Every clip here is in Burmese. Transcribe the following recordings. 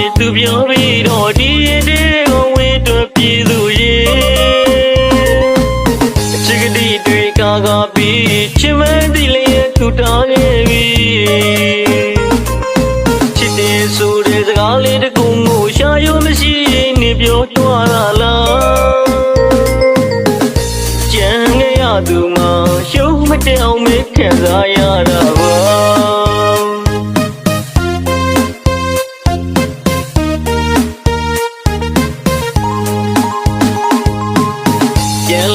ပြန်လာမေသူပြောပြီးတော့ဒီရင်တွေကိုဝေးတွပြည်သူရေအချစ်ကတိတွေကာကာပြီးချစ်မသိလျက်သူတားခဲ့ပြီချစ်တယ်ဆိုတဲ့စကားလေးတစ်ခုကိုရှာရုံမရှိရင်နေပြောသွားတာလားကြံခဲ့ရသူမှရှုံးမတက်အောင်မခံစားရတာပါ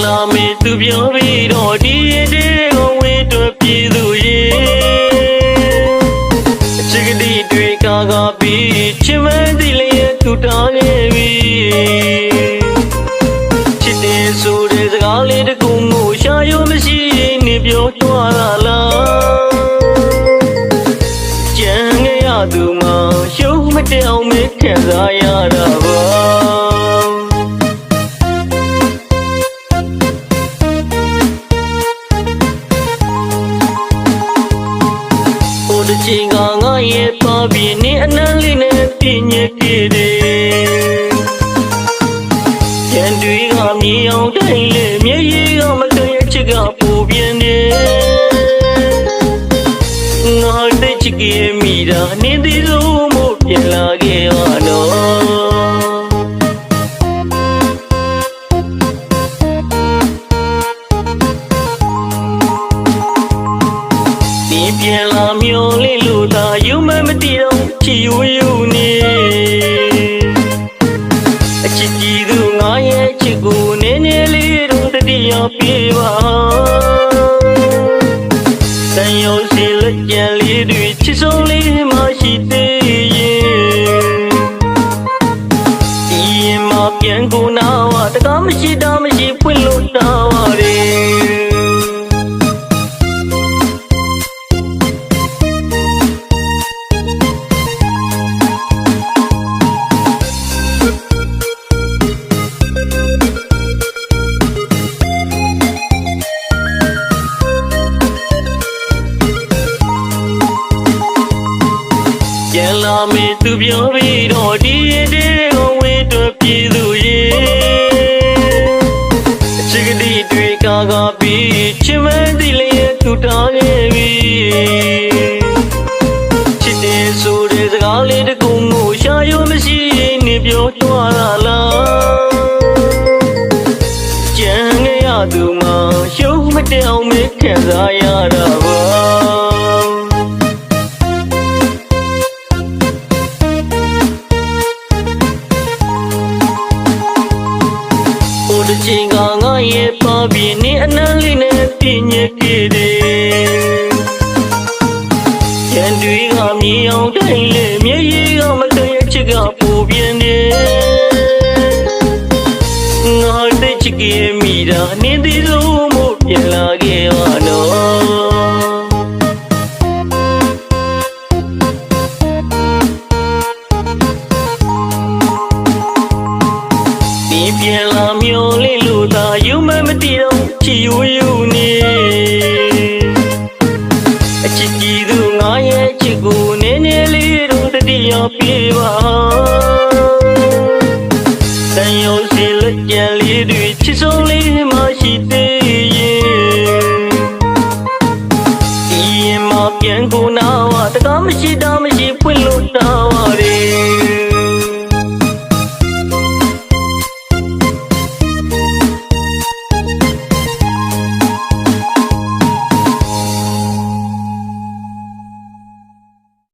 လာမေသူပြောပြီးတော့ဒီရင်တွေကိုဝေးတွပြည်သူရေအချစ်ကတိတွေကာကာပြီးချစ်မသိလျက်သူတားခဲ့ပြီချစ်တယ်ဆိုတဲ့စကားလေးတစ်ခုကိုရှာရုံမရှိရင်နေပြောသွားတာလားကြံခဲ့ရသူမှရှုံးမတက်အောင်မခံစားရတာပါ ပါပြင်းနေအနမ်းလေးနဲ့ပြင်းညက်ပြည့်တယ်။ကြံတွေကမြေအောင်တိုင်းလေမျက်ရည်ကမလွန်ရဲ့ချစ်ကပူပြင်းတယ်။ငါတဲ့ချစ်ကြီးမိတာနေသေးဆုံးမို့ပြန်လာခဲ့ရတော့ ယူမမတည်တော့ချီယူယူနေအချစ်ကြီးသူငါရဲ့ချစ်ကိုနည်းနည်းလေးတော့တတိယပြေပါတန်ရုံစီလက်ကြံလေးတွေချစ်ဆုံးလေးမှရှိသေး ပြန်လာမေသူပြောပြီးတော့ဒီရင်တွေကိုဝေးတွပြည်သူရေအချစ်ကတိတွေကာကာပြီးချစ်မသိလျက်သူတားခဲ့ပြီချစ်တယ်ဆိုတဲ့စကားလေးတစ်ခုကိုရှာရုံမရှိရင်နေပြောသွားတာလားကြံခဲ့ရသူမှရှုံးမတက်အောင်မခံစားရတာပါ ချိန်ကငါရဲ့ပါပြင်းနေအနမ်းလေးနဲ့ပြင်းညက်ပြည့်တယ်။ရန်တွေကမြေအောင်တိုင်းလေမျက်ရည်ကမလွန်ရဲ့ချစ်ကပူပြင်းတယ်။ငါတဲ့ချစ်ကြီးမိတာနေသေးဆုံးမို့ပြန်လာခဲ့ရတော့ဒီပြန်လာမျိုးလေးလို့သာယူမမ တည်တော့ချီယူယူနေအချစ်ကြီးသူငါရဲ့ချစ်ကိုနည်းနည်းလေးတော့တတိယပြေပါတန်ရုံစီလက်ကြံလေးတွေချစ်ဆုံးလေးမှရှိသေးရဲ့ဒီရင်မပြန်ကိုနာဝတကားမရှိတာမရှိဖွင့်လို့တာပါလေ